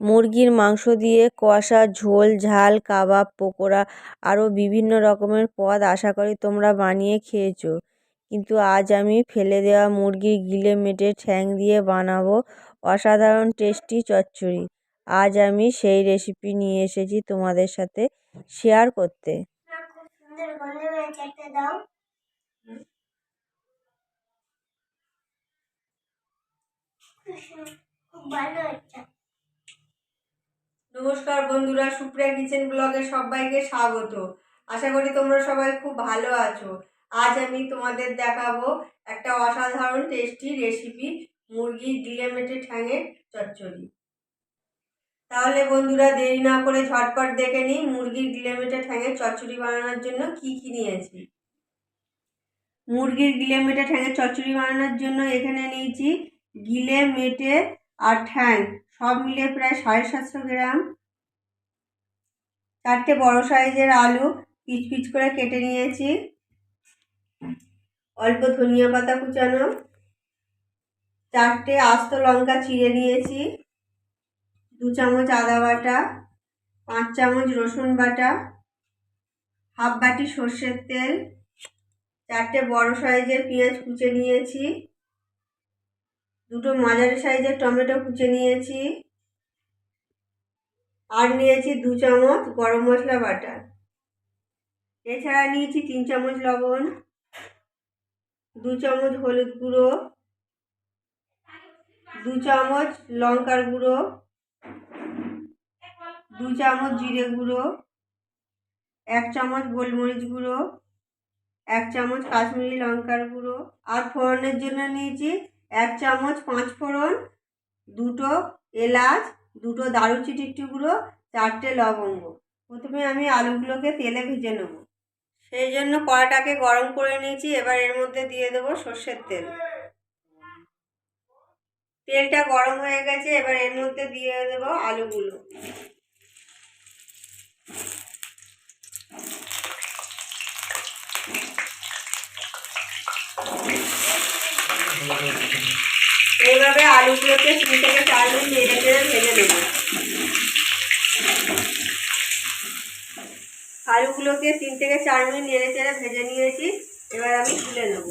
মুরগির মাংস দিয়ে কষা, ঝোল, ঝাল, কাবাব, পকোড়া আরও বিভিন্ন রকমের পদ আশা করি তোমরা বানিয়ে খেয়েছো। কিন্তু আজ আমি ফেলে দেওয়া মুরগির গিলে মেটে ঠ্যাং দিয়ে বানাবো অসাধারণ টেস্টি চচ্চড়ি। আজ আমি সেই রেসিপি নিয়ে এসেছি তোমাদের সাথে শেয়ার করতে। খুব ভালো নমস্কার বন্ধুরা, সুপ্রিয়া কিচেন ব্লগে সবাইকে স্বাগত। আশা করি তোমরা সবাই খুব ভালো আছো। আজ আমি তোমাদের দেখাবো একটা অসাধারণ টেস্টি রেসিপি মুরগির গিলে মেটে ঠ্যাঙের চচ্চড়ি। তাহলে বন্ধুরা, দেরি না করে ঝটপট দেখে নিই মুরগির গিলে মেটে ঠ্যাঙের চচ্চড়ি বানানোর জন্য কি কি নিয়েছি। মুরগির গিলে মেটে ঠ্যাঙের চচ্চড়ি বানানোর জন্য এখানে নিয়েছি গিলে, মেটে আর ঠ্যাং, সব মিলে প্রায় সাড়ে সাতশো গ্রাম। চারটে বড় সাইজের আলু পিচ পিচ করে কেটে নিয়েছি। অল্প ধনিয়া পাতা কুচানো। চারটে আস্ত লঙ্কা চিড়ে নিয়েছি। দু চামচ আদা বাটা, পাঁচ চামচ রসুন বাটা, হাফ বাটি সর্ষের তেল, চারটে বড় সাইজের পেঁয়াজ কুচে নিয়েছি। দুটো মাঝারি সাইজের টমেটো কুচে নিয়েছি। আর নিয়েছি দু চামচ গরম মশলা বাটা এছাড়া নিয়েছি তিন চামচ লবণ, দু চামচ হলুদ গুঁড়ো, দু চামচ লঙ্কার গুঁড়ো, দু চামচ জিরে গুঁড়ো, এক চামচ গোলমরিচ গুঁড়ো, এক চামচ কাশ্মীরি লঙ্কার গুঁড়ো। আর ফোড়নের জন্য নিয়েছি এক চামচ পাঁচ ফোড়ন, দুটো এলাচ, দুটো দারুচিনির টুকরো চারটে লবঙ্গ। প্রথমে আমি আলুগুলোকে তেলে ভেজে নেব। সেই জন্য কড়াটাকে গরম করে নিয়েছি। এবার এর মধ্যে দিয়ে দেবো সর্ষের তেল। তেলটা গরম হয়ে গেছে। এবার এর মধ্যে দিয়ে দেবো আলুগুলো। এইভাবে আলুগুলোকে তিন থেকে চার মিনিট নেড়ে চেড়ে ভেজে নেব। আলুগুলোকে তিন থেকে চার মিনিট নেড়ে চেড়ে ভেজে নিয়েছি, এবার আমি তুলে নেব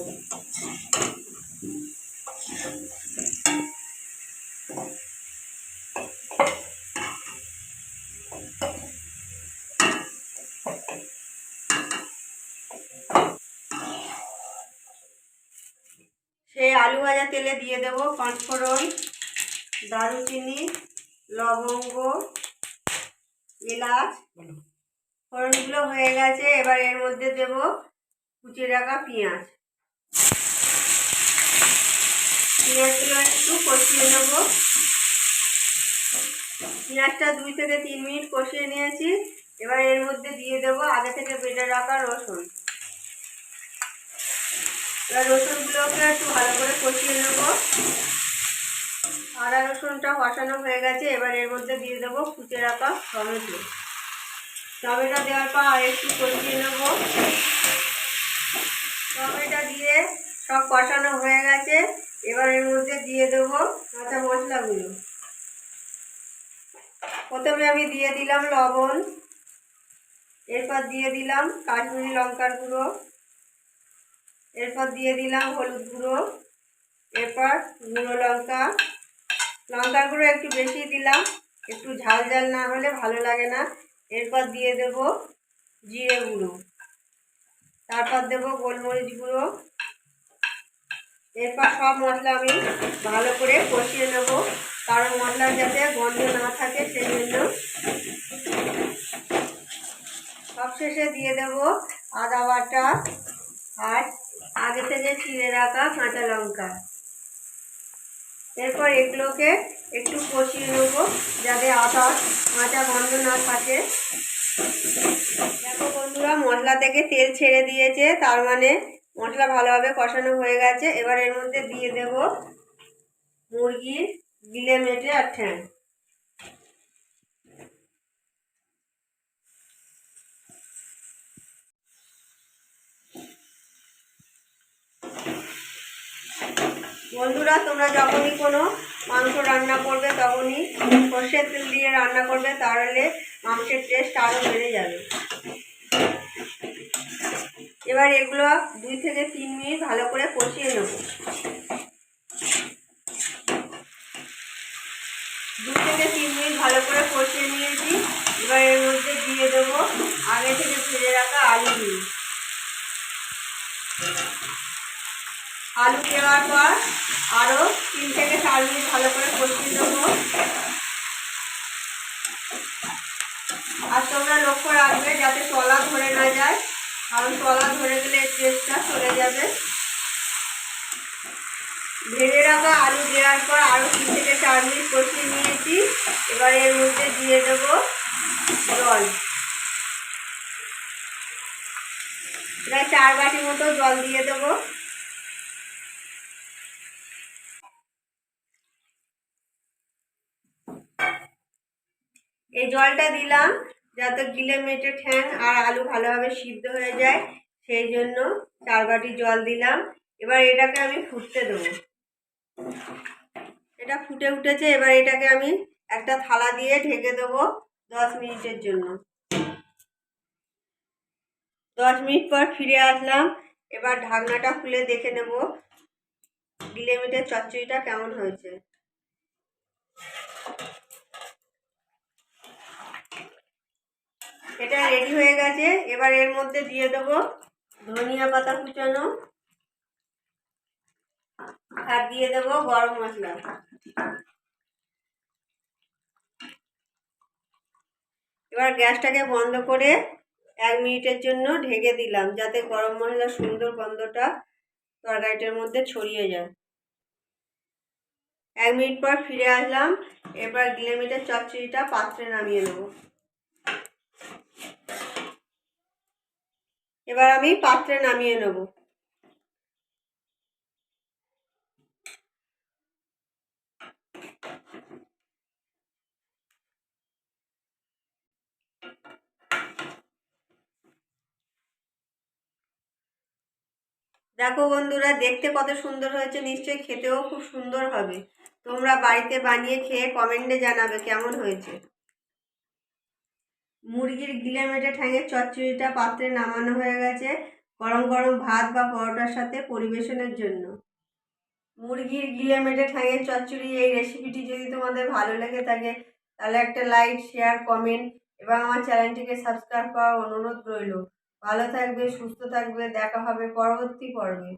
সেই আলু ভাজা তেলে দিয়ে দেবো পাঁচফোড়ন, দারুচিনি, লবঙ্গ, এলাচ। ফোড়নগুলো হয়ে গেছে, এবার এর মধ্যে দেব কুচি রাখা পেঁয়াজ। পেঁয়াজগুলো একটু কষিয়ে নেব। পেঁয়াজটা দুই থেকে তিন মিনিট কষিয়ে নিয়েছি। এবার এর মধ্যে দিয়ে দেবো আগে থেকে বেটে রাখা রসুন। এবার রসুনগুলোকে একটু ভালো করে কষিয়ে নেব। আদা রসুনটা কষানো হয়ে গেছে, এবার এর মধ্যে দিয়ে দেবো কুচে রাখা টমেটো। টমেটো দেওয়ার পর আর একটু কষিয়ে নেব। টমেটো দিয়ে সব কষানো হয়ে গেছে, এবার এর মধ্যে দিয়ে দেবো কাঁচা মশলাগুলো। প্রথমে আমি দিয়ে দিলাম লবণ, এরপর দিয়ে দিলাম কাশ্মীরি লঙ্কার গুঁড়ো। এরপর দিয়ে দিলাম হলুদ গুঁড়ো। এরপর গুঁড়ো লঙ্কা। লঙ্কার গুঁড়ো একটু বেশি দিলাম। একটু ঝাল ঝাল না হলে ভালো লাগে না। এরপর দিয়ে দেব জিরে গুঁড়ো। তারপর দেব গোলমরিচ গুঁড়ো। এরপর সব মশলা আমি ভালো করে কষিয়ে নেব। কারণ মশলার যাতে গন্ধ না থাকে সেই জন্য সবশেষে দিয়ে দেব আদা বাটা আর আগে থেকে চিড়ে রাখা কাঁচা লঙ্কা। এরপর এগুলোকে একটু কষিয়ে নেব, যাতে আদা কাঁচা গন্ধ না থাকে। দেখো বন্ধুরা, মশলা থেকে তেল ছেড়ে দিয়েছে, তার মানে মশলা ভালোভাবে কষানো হয়ে গেছে। এবার এর মধ্যে দিয়ে দেব মুরগির গিলে মেটে আর ঠ্যাং। বন্ধুরা, তোমরা যখনই কোনো মাংস রান্না করবে, তখনই সর্ষের তেল দিয়ে রান্না করবে, তাহলে মাংসের টেস্ট আরও বেড়ে যাবে। এবার এগুলো দুই থেকে তিন মিনিট ভালো করে কষিয়ে নেব। দু থেকে তিন মিনিট ভালো করে কষিয়ে নিয়েছি। এবার এর মধ্যে দিয়ে দেবো আগে থেকে ভেজে রাখা আলু দিয়ে। আলু দেওয়ার পর আরও তিন থেকে চার মিনিট ভালো করে কষিয়ে দেবো আর তোমরা লক্ষ্য রাখবে যাতে তলা ধরে না যায়, কারণ তলা ধরে গেলে টেস্টটা চলে যাবে। ভেজে রাখা আলু দেওয়ার পর আরও তিন থেকে চার মিনিট কষিয়ে নিয়েছি। এবার এর মধ্যে দিয়ে দেবো জল। প্রায় চার বাটি মতো জল দিয়ে দেবো। এই জলটা দিলাম যাতে গিলে মেটে ঠ্যাং আর আলু ভালোভাবে সিদ্ধ হয়ে যায়। সেই জন্য চার বাটি জল দিলাম। এবার এটাকে আমি ফুটতে দেবো। এটা ফুটে উঠেছে। এবার এটাকে আমি একটা থালা দিয়ে ঢেকে দেবো দশ মিনিটের জন্য। দশ মিনিট পর ফিরে আসলাম। এবার ঢাকনাটা খুলে দেখে নেব। গিলে মিটের চচ্চড়িটা কেমন হয়েছে। এটা রেডি হয়ে গেছে। এবার এর মধ্যে দিয়ে দেবো ধনিয়া পাতা কুচানো। আর দিয়ে দেবো গরম মশলা। এবার গ্যাসটাকে বন্ধ করে এক মিনিটের জন্য ঢেকে দিলাম, যাতে গরম মশলার সুন্দর গন্ধটা তরকারিটার মধ্যে ছড়িয়ে যায়। এক মিনিট পর ফিরে আসলাম। এবার গিলেমিটের চচ্চড়িটা পাত্রে নামিয়ে নেব। এবার আমি পাত্রে নামিয়ে নেব। দেখো বন্ধুরা, দেখতে কত সুন্দর হয়েছে। নিশ্চয়ই খেতেও খুব সুন্দর হবে। তোমরা বাড়িতে বানিয়ে খেয়ে কমেন্টে জানাবে কেমন হয়েছে। মুরগির গিলে মেটে ঠ্যাঙের চচ্চড়িটা পাত্রে নামানো হয়ে গেছে গরম গরম ভাত বা পরোটার সাথে পরিবেশনের জন্য। মুরগির গিলে মেটে ঠ্যাঙের চচ্চড়ি, এই রেসিপিটি যদি তোমাদের ভালো লেগে থাকে, তাহলে একটা লাইক শেয়ার কমেন্ট এবং আমার চ্যানেলটিকে সাবস্ক্রাইব করার অনুরোধ রইল। ভালো থাকবে, সুস্থ থাকবে, দেখা হবে পরবর্তী পর্বে।